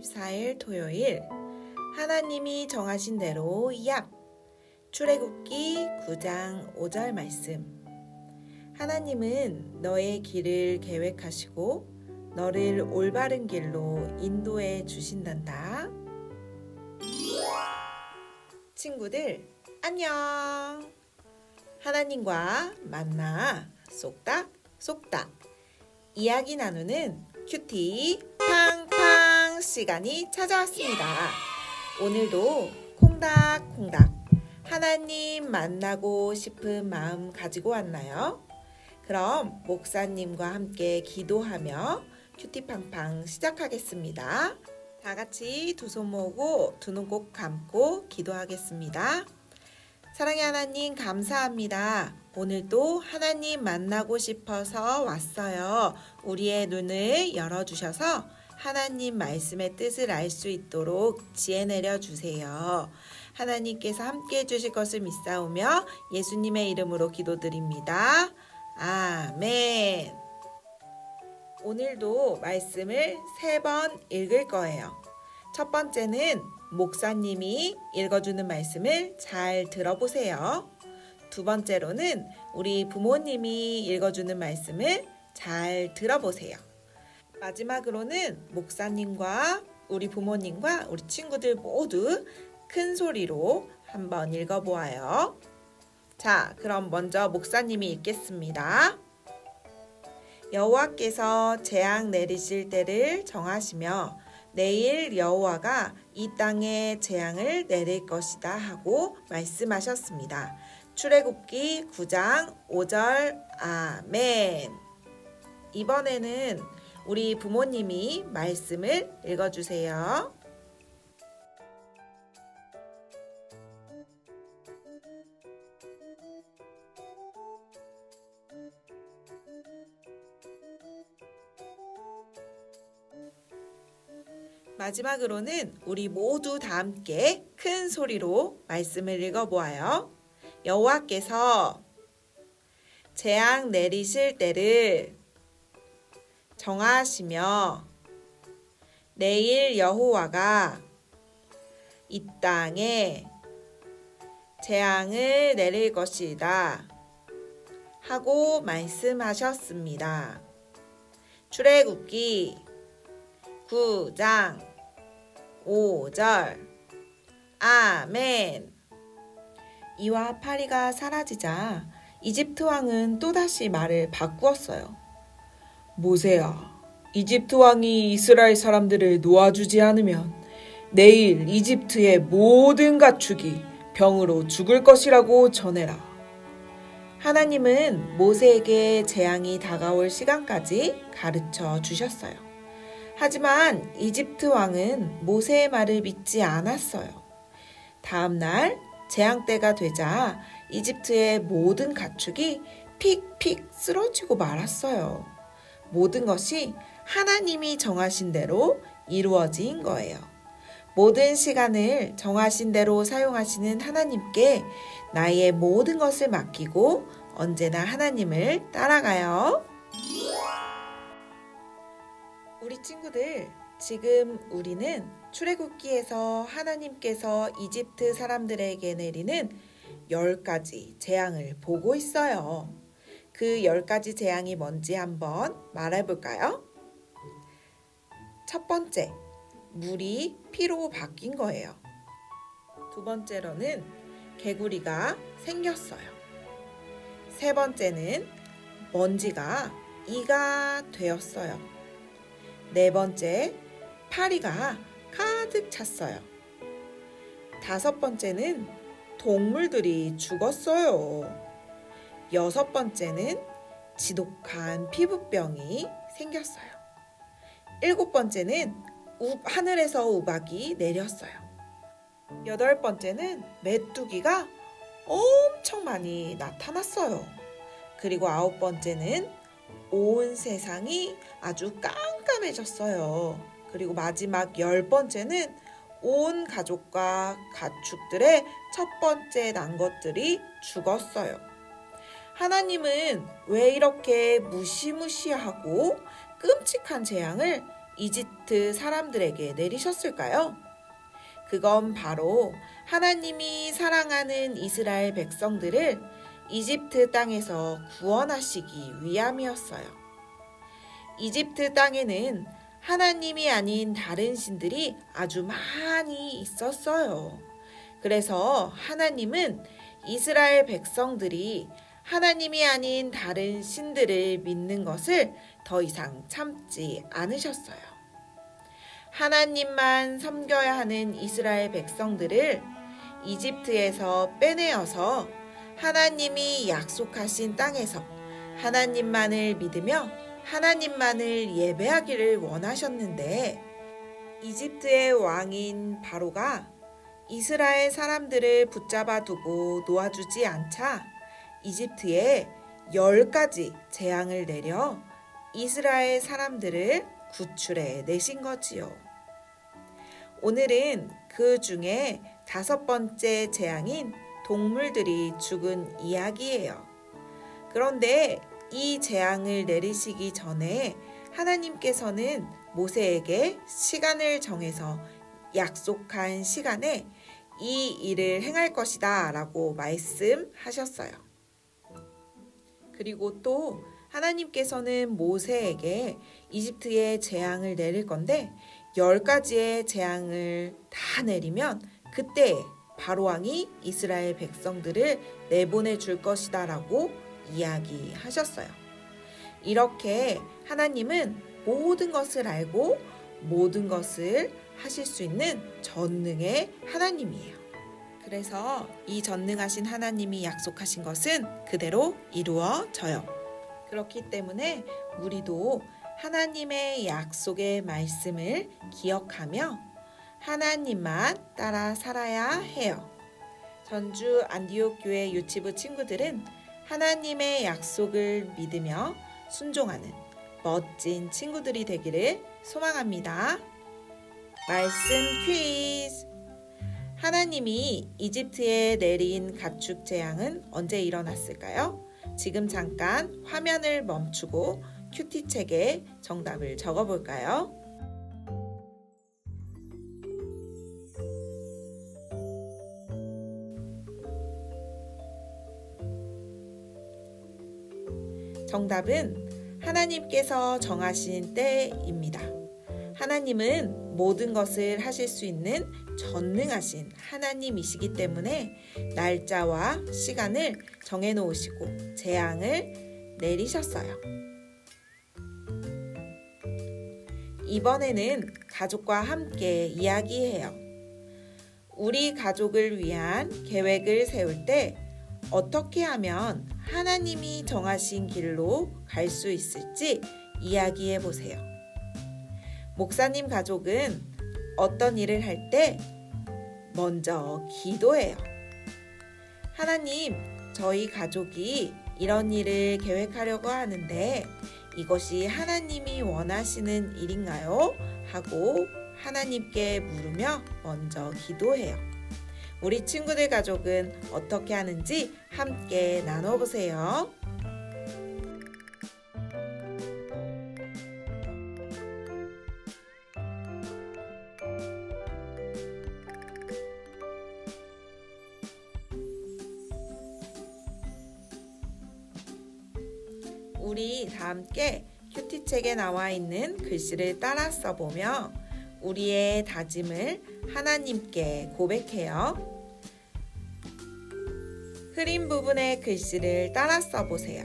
24일 토요일. 하나님이 정하신 대로 약. 출애굽기 9장 5절 말씀. 하나님은 너의 길을 계획하시고 너를 올바른 길로 인도해 주신단다. 친구들 안녕. 하나님과 만나. 쏙딱 쏙딱 이야기 나누는 큐티 팡 팡 시간이 찾아왔습니다. 오늘도 콩닥콩닥 하나님 만나고 싶은 마음 가지고 왔나요? 그럼 목사님과 함께 기도하며 큐티팡팡 시작하겠습니다. 다 같이 두 손 모으고 두 눈 꼭 감고 기도하겠습니다. 사랑의 하나님 감사합니다. 오늘도 하나님 만나고 싶어서 왔어요. 우리의 눈을 열어주셔서 하나님 말씀의 뜻을 알 수 있도록 지혜 내려 주세요. 하나님께서 함께 해 주실 것을 믿사오며 예수님의 이름으로 기도드립니다. 아멘. 오늘도 말씀을 세 번 읽을 거예요. 첫 번째는 목사님이 읽어주는 말씀을 잘 들어보세요. 두 번째로는 우리 부모님이 읽어주는 말씀을 잘 들어보세요. 마지막으로는 목사님과 우리 부모님과 우리 친구들 모두 큰 소리로 한번 읽어보아요. 자, 그럼 먼저 목사님이 읽겠습니다. 여호와께서 재앙 내리실 때를 정하시며 내일 여호와가 이 땅에 재앙을 내릴 것이다 하고 말씀하셨습니다. 출애굽기 9장 5절 아멘. 이번에는 우리 부모님이 말씀을 읽어 주세요. 마지막으로는 우리 모두 다 함께 큰 소리로 말씀을 읽어보아요. 여호와께서 재앙 내리실 때를 정하시며 내일 여호와가 이 땅에 재앙을 내릴 것이다 하고 말씀하셨습니다. 출애굽기 9장 5절 아멘 이와 파리가 사라지자 이집트 왕은 또다시 말을 바꾸었어요. 모세야, 이집트 왕이 이스라엘 사람들을 놓아주지 않으면 내일 이집트의 모든 가축이 병으로 죽을 것이라고 전해라. 하나님은 모세에게 재앙이 다가올 시간까지 가르쳐 주셨어요. 하지만 이집트 왕은 모세의 말을 믿지 않았어요. 다음 날 재앙 때가 되자 이집트의 모든 가축이 픽픽 쓰러지고 말았어요. 모든 것이 하나님이 정하신 대로 이루어진 거예요. 모든 시간을 정하신 대로 사용하시는 하나님께 나의 모든 것을 맡기고 언제나 하나님을 따라가요. 우리 친구들, 지금 우리는 출애굽기에서 하나님께서 이집트 사람들에게 내리는 열 가지 재앙을 보고 있어요. 그열 가지 재앙이 뭔지 한번 말해 볼까요? 첫 번째, 물이 피로 바뀐 거예요. 두 번째로는 개구리가 생겼어요. 세 번째는 먼지가 이가 되었어요. 네 번째, 파리가 가득 찼어요. 다섯 번째는 동물들이 죽었어요. 여섯 번째는 지독한 피부병이 생겼어요. 일곱 번째는 우, 하늘에서 우박이 내렸어요. 여덟 번째는 메뚜기가 엄청 많이 나타났어요. 그리고 아홉 번째는 온 세상이 아주 깜깜해졌어요. 그리고 마지막 열 번째는 온 가족과 가축들의 첫 번째 난 것들이 죽었어요. 하나님은 왜 이렇게 무시무시하고 끔찍한 재앙을 이집트 사람들에게 내리셨을까요? 그건 바로 하나님이 사랑하는 이스라엘 백성들을 이집트 땅에서 구원하시기 위함이었어요. 이집트 땅에는 하나님이 아닌 다른 신들이 아주 많이 있었어요. 그래서 하나님은 이스라엘 백성들이 하나님이 아닌 다른 신들을 믿는 것을 더 이상 참지 않으셨어요. 하나님만 섬겨야 하는 이스라엘 백성들을 이집트에서 빼내어서 하나님이 약속하신 땅에서 하나님만을 믿으며 하나님만을 예배하기를 원하셨는데 이집트의 왕인 바로가 이스라엘 사람들을 붙잡아 두고 놓아주지 않자 이집트에 열 가지 재앙을 내려 이스라엘 사람들을 구출해 내신 거지요. 오늘은 그 중에 다섯 번째 재앙인 동물들이 죽은 이야기예요. 그런데 이 재앙을 내리시기 전에 하나님께서는 모세에게 시간을 정해서 약속한 시간에 이 일을 행할 것이다 라고 말씀하셨어요. 그리고 또 하나님께서는 모세에게 이집트에 재앙을 내릴 건데 열 가지의 재앙을 다 내리면 그때 바로 왕이 이스라엘 백성들을 내보내 줄 것이다라고 이야기하셨어요. 이렇게 하나님은 모든 것을 알고 모든 것을 하실 수 있는 전능의 하나님이에요. 그래서 이 전능하신 하나님이 약속하신 것은 그대로 이루어져요. 그렇기 때문에 우리도 하나님의 약속의 말씀을 기억하며 하나님만 따라 살아야 해요. 전주 안디옥 교회 유치부 친구들은 하나님의 약속을 믿으며 순종하는 멋진 친구들이 되기를 소망합니다. 말씀 퀴즈. 하나님이 이집트에 내린 가축 재앙은 언제 일어났을까요? 지금 잠깐 화면을 멈추고 큐티책에 정답을 적어 볼까요? 정답은 하나님께서 정하신 때입니다. 하나님은 모든 것을 하실 수 있는 전능하신 하나님이시기 때문에 날짜와 시간을 정해 놓으시고 재앙을 내리셨어요. 이번에는 가족과 함께 이야기해요. 우리 가족을 위한 계획을 세울 때 어떻게 하면 하나님이 정하신 길로 갈 수 있을지 이야기해 보세요. 목사님 가족은 어떤 일을 할 때 먼저 기도해요. 하나님, 저희 가족이 이런 일을 계획하려고 하는데 이것이 하나님이 원하시는 일인가요? 하고 하나님께 물으며 먼저 기도해요. 우리 친구들 가족은 어떻게 하는지 함께 나눠보세요. 우리 다 함께 큐티책에 나와 있는 글씨를 따라 써보며 우리의 다짐을 하나님께 고백해요. 흐린 부분의 글씨를 따라 써보세요.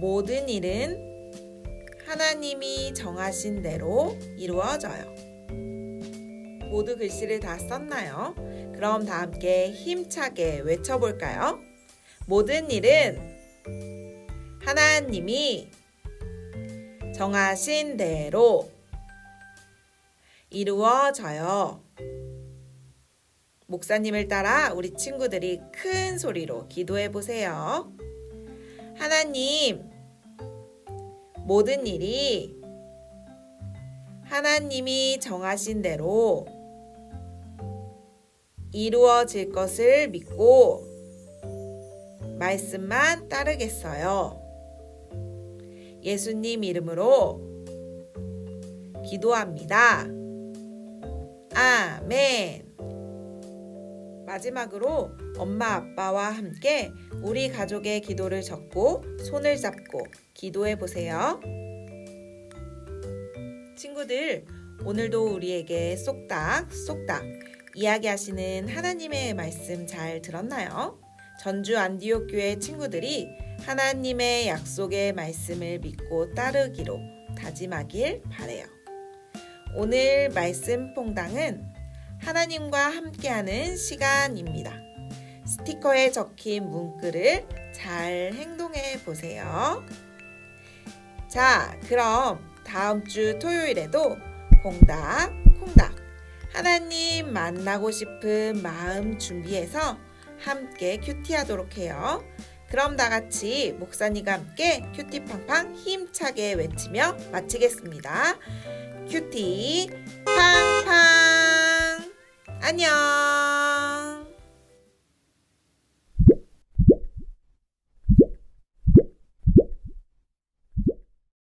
모든 일은 하나님이 정하신 대로 이루어져요. 모두 글씨를 다 썼나요? 그럼 다 함께 힘차게 외쳐볼까요? 모든 일은 하나님이 정하신 대로 이루어져요. 목사님을 따라 우리 친구들이 큰 소리로 기도해 보세요. 하나님, 모든 일이 하나님이 정하신 대로 이루어질 것을 믿고 말씀만 따르겠어요. 예수님 이름으로 기도합니다. 아멘. 마지막으로 엄마 아빠와 함께 우리 가족의 기도를 적고 손을 잡고 기도해 보세요. 친구들, 오늘도 우리에게 쏙닥 쏙닥 이야기하시는 하나님의 말씀 잘 들었나요? 전주 안디옥 교회 친구들이 하나님의 약속의 말씀을 믿고 따르기로 다짐하길 바래요. 오늘 말씀 퐁당은 하나님과 함께하는 시간입니다. 스티커에 적힌 문구를 잘 행동해 보세요. 자, 그럼 다음 주 토요일에도 콩닥, 콩닥. 하나님 만나고 싶은 마음 준비해서 함께 큐티하도록 해요. 그럼 다 같이 목사님과 함께 큐티팡팡 힘차게 외치며 마치겠습니다. 큐티 팡팡 안녕